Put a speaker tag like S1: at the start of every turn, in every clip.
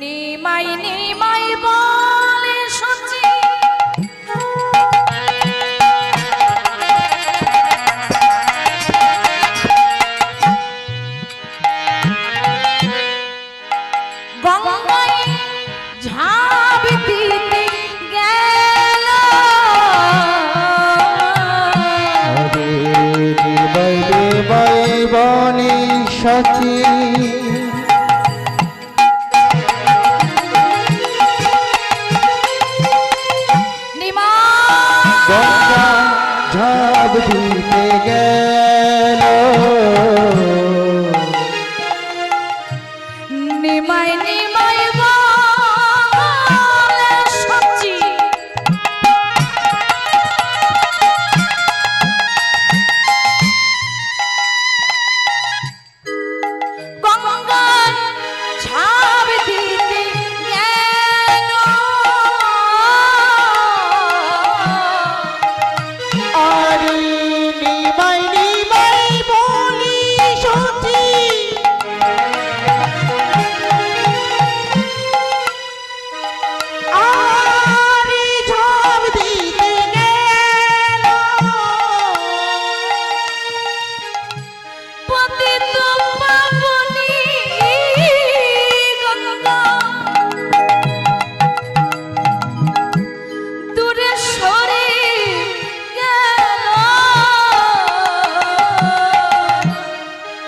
S1: নিমাই নিমাই বলে। দিতে গেল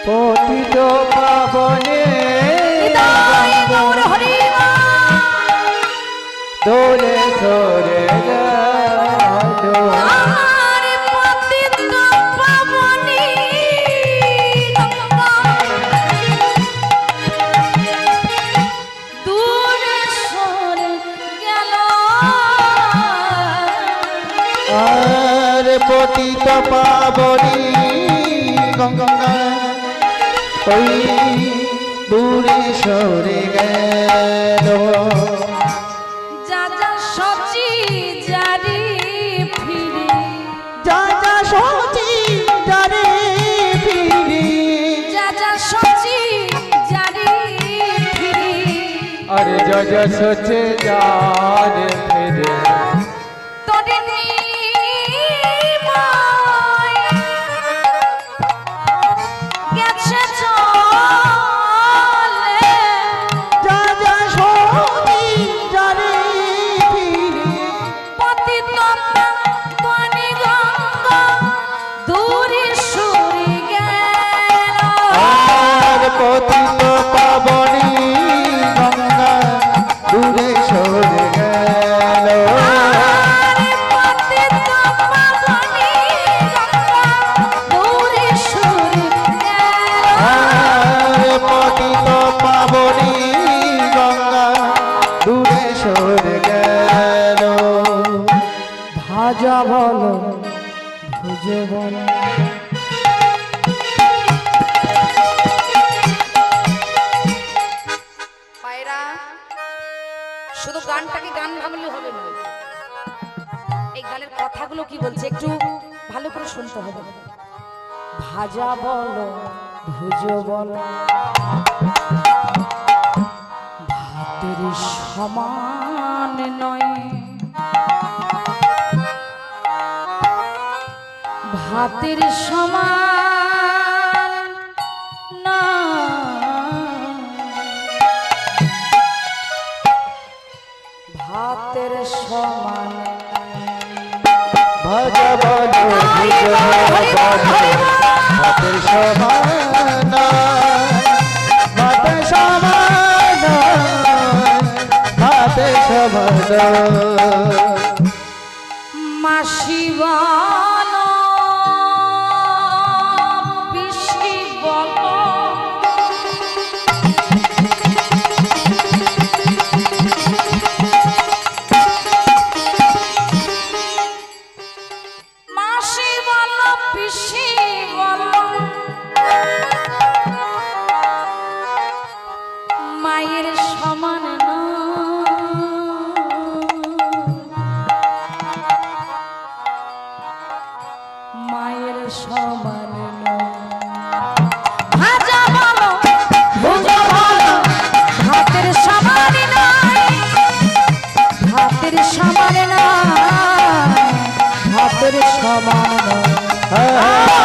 S1: পতিত পাবনে
S2: দোলে সরে
S1: আর পতিত পাবনি গঙ্গা
S2: ওই দূরে সরে গেল।
S1: যা যা সচি জারি ফিরে।
S2: যা যা সচি যারে ফিরি।
S1: যা যা সচি জারি ফিরে।
S2: আরে যা যা সচে যারে ফিরে। Chip
S1: Talk. শুধু গানটাকে গান ভাবলে হবে না এই গানের কথাগুলো কি বলছে? একটু ভালো করে শুনতে হবে। ভাজা বলো, ভুজো বলো। সমান নয়। ভাতের সমান না। ভাতের সমান ভাতের সমান ভাতের সমান ভাতের সমান মাসিবা মায়ের সমান
S2: ভাজা বলো ভুজো বলো ভাতের সমান নয়। ভাতের সমান নয়। ভাতের সমান
S1: নয়। হ্যাঁ, হ্যাঁ।